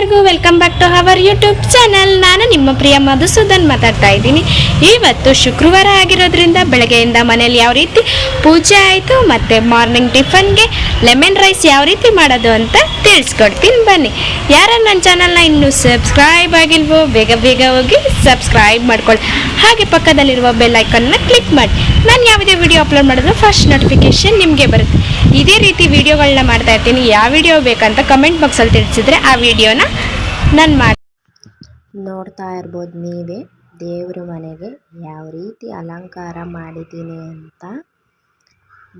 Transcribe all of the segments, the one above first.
ಎಲ್ಲರಿಗೂ welcome back to our YouTube channel ನಾನು ನಿಮ್ಮ ಪ್ರಿಯ ಮಧುಸೂದನ್ ಮಾತಾಡ್ತಾ ಇದ್ದೀನಿ. ಇವತ್ತು ಶುಕ್ರವಾರ ಆಗಿರೋದ್ರಿಂದ ಬೆಳಗ್ಗೆಯಿಂದ ಮನೇಲಿ ಯಾವ ರೀತಿ ಪೂಜೆ ಆಯಿತು ಮತ್ತು ಮಾರ್ನಿಂಗ್ ಟಿಫನ್ಗೆ ಲೆಮನ್ ರೈಸ್ ಯಾವ ರೀತಿ ಮಾಡೋದು ಅಂತ ತಿಳಿಸ್ಕೊಡ್ತೀನಿ. ಬನ್ನಿ. ಯಾರು ನನ್ನ ಚಾನಲ್ನ ಇನ್ನು ಸಬ್ಸ್ಕ್ರೈಬ್ ಆಗಿಲ್ವೋ, ಬೇಗ ಬೇಗ ಹೋಗಿ ಸಬ್ಸ್ಕ್ರೈಬ್ ಮಾಡ್ಕೊಳ್ಳಿ. ಹಾಗೆ ಪಕ್ಕದಲ್ಲಿರುವ ಬೆಲ್ ಐಕನ್ನ ಕ್ಲಿಕ್ ಮಾಡಿ. ನಾನು ಯಾವುದೇ ವಿಡಿಯೋ ಅಪ್ಲೋಡ್ ಮಾಡಿದ್ರು ಫಸ್ಟ್ ನೋಟಿಫಿಕೇಶನ್ ನಿಮಗೆ ಬರುತ್ತೆ. ಇದೇ ರೀತಿ ವಿಡಿಯೋಗಳನ್ನ ಮಾಡ್ತಾ ಇರ್ತೀನಿ. ಯಾವ ವಿಡಿಯೋ ಬೇಕಂತ ಕಮೆಂಟ್ ಬಾಕ್ಸಲ್ಲಿ ತಿಳಿಸಿದ್ರೆ ಆ ವಿಡಿಯೋನ ನಾನು ಮಾಡಿ ನೋಡ್ತಾ ಇರ್ಬೋದು ನೀವೇ. ದೇವ್ರ ಮನೆಗೆ ಯಾವ ರೀತಿ ಅಲಂಕಾರ ಮಾಡಿದ್ದೀನಿ ಅಂತ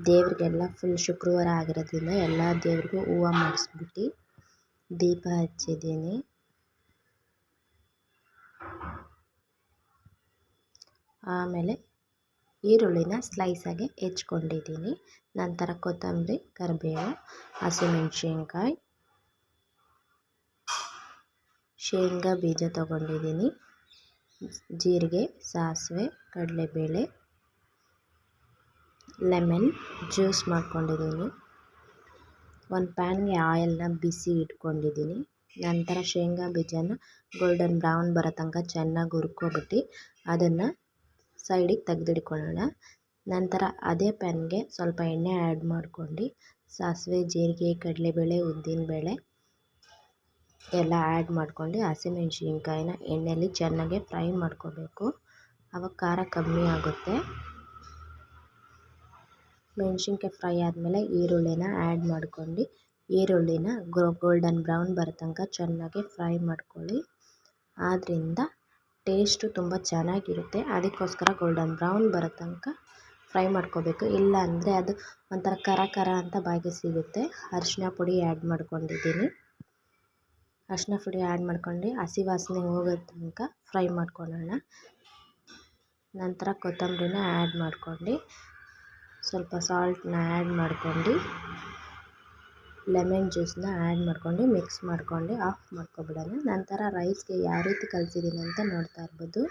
ದೇವ್ರಿಗೆಲ್ಲ ಫುಲ್ ಶುಕ್ರವಾರ ಆಗಿರೋದ್ರಿಂದ ಎಲ್ಲ ದೇವ್ರಿಗೂ ಹೂವು ಮಾಡಿಸ್ಬಿಟ್ಟು ದೀಪ ಹಚ್ಚಿದ್ದೀನಿ. ಆಮೇಲೆ ಈರುಳ್ಳಿನ ಸ್ಲೈಸಾಗಿ ಹೆಚ್ಕೊಂಡಿದ್ದೀನಿ. ನಂತರ ಕೊತ್ತಂಬರಿ, ಕರಿಬೇವು, ಹಸಿಮೆಣಸಿನ್ಕಾಯಿ, ಶೇಂಗಾ ಬೀಜ ತೊಗೊಂಡಿದ್ದೀನಿ. ಜೀರಿಗೆ, ಸಾಸಿವೆ, ಕಡಲೆಬೇಳೆ ಲೆಮನ್ ಜ್ಯೂಸ್ ಮಾಡ್ಕೊಂಡಿದ್ದೀನಿ. ಒಂದು ಪ್ಯಾನ್ಗೆ ಆಯಿಲ್ನ ಬಿಸಿ ಇಟ್ಕೊಂಡಿದ್ದೀನಿ ನಂತರ ಶೇಂಗಾ ಬೀಜನ ಗೋಲ್ಡನ್ ಬ್ರೌನ್ ಬರೋ ತನಕ ಚೆನ್ನಾಗಿ ಹುರ್ಕೊಬಿಟ್ಟು ಅದನ್ನು ಸೈಡಿಗೆ ತೆಗೆದಿಡ್ಕೊಳ್ಳೋಣ. ನಂತರ ಅದೇ ಪ್ಯಾನ್ಗೆ ಸ್ವಲ್ಪ ಎಣ್ಣೆ ಆ್ಯಡ್ ಮಾಡ್ಕೊಂಡು ಸಾಸಿವೆ, ಜೀರಿಗೆ, ಕಡಲೆಬೇಳೆ ಉದ್ದಿನಬೇಳೆ ಎಲ್ಲ ಆ್ಯಡ್ ಮಾಡ್ಕೊಂಡು ಹಸಿಮೆಣ್ಸಿನ್ಕಾಯಿನ ಎಣ್ಣೆಯಲ್ಲಿ ಚೆನ್ನಾಗಿ ಫ್ರೈ ಮಾಡ್ಕೋಬೇಕು. ಆವಾಗ ಖಾರ ಕಮ್ಮಿ ಆಗುತ್ತೆ. ಮೆಣಸಿನ್ಕಾಯಿ ಫ್ರೈ ಆದಮೇಲೆ ಈರುಳ್ಳಿನ ಆ್ಯಡ್ ಮಾಡ್ಕೊಂಡು, ಈರುಳ್ಳಿನ ಗೋಲ್ಡನ್ ಬ್ರೌನ್ ಬರೋ ತನಕ ಚೆನ್ನಾಗಿ ಫ್ರೈ ಮಾಡ್ಕೊಳ್ಳಿ. ಆದ್ದರಿಂದ ಟೇಸ್ಟು ತುಂಬ ಚೆನ್ನಾಗಿರುತ್ತೆ. ಅದಕ್ಕೋಸ್ಕರ ಗೋಲ್ಡನ್ ಬ್ರೌನ್ ಬರೋ ತನಕ ಫ್ರೈ ಮಾಡ್ಕೋಬೇಕು. ಇಲ್ಲ ಅಂದರೆ ಅದು ಒಂಥರ ಕರ ಕರ ಅಂತ ಬಾಯಿಗೆ ಸಿಗುತ್ತೆ. ಅರಿಶಿನ ಪುಡಿ ಆ್ಯಡ್ ಮಾಡ್ಕೊಂಡಿದ್ದೀನಿ. ಅರಿಶಿನ ಪುಡಿ ಆ್ಯಡ್ ಮಾಡ್ಕೊಂಡು ಹಸಿ ವಾಸನೆ ಹೋಗೋ ತನಕ ಫ್ರೈ ಮಾಡ್ಕೊಳ್ಳೋಣ. ನಂತರ ಕೊತ್ತಂಬರಿನ ಆ್ಯಡ್ ಮಾಡ್ಕೊಂಡು ಸ್ವಲ್ಪ ಸಾಲ್ಟನ್ನ ಆ್ಯಡ್ ಮಾಡ್ಕೊಂಡು, ಲೆಮನ್ ಜ್ಯೂಸನ್ನ ಆ್ಯಡ್ ಮಾಡ್ಕೊಂಡು, ಮಿಕ್ಸ್ ಮಾಡ್ಕೊಂಡು, ಆಫ್ ಮಾಡ್ಕೊಬಿಡೋಣ. ನಂತರ ರೈಸ್ಗೆ ಯಾವ ರೀತಿ ಕಲಿಸಿದ್ದೀನಿ ಅಂತ ನೋಡ್ತಾ ಇರ್ಬೋದು.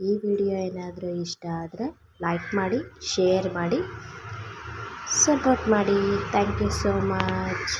ಈ ವಿಡಿಯೋ ಏನಾದರೂ ಇಷ್ಟ ಆದರೆ ಲೈಕ್ ಮಾಡಿ, ಶೇರ್ ಮಾಡಿ, ಸಪೋರ್ಟ್ ಮಾಡಿ. Thank you so much.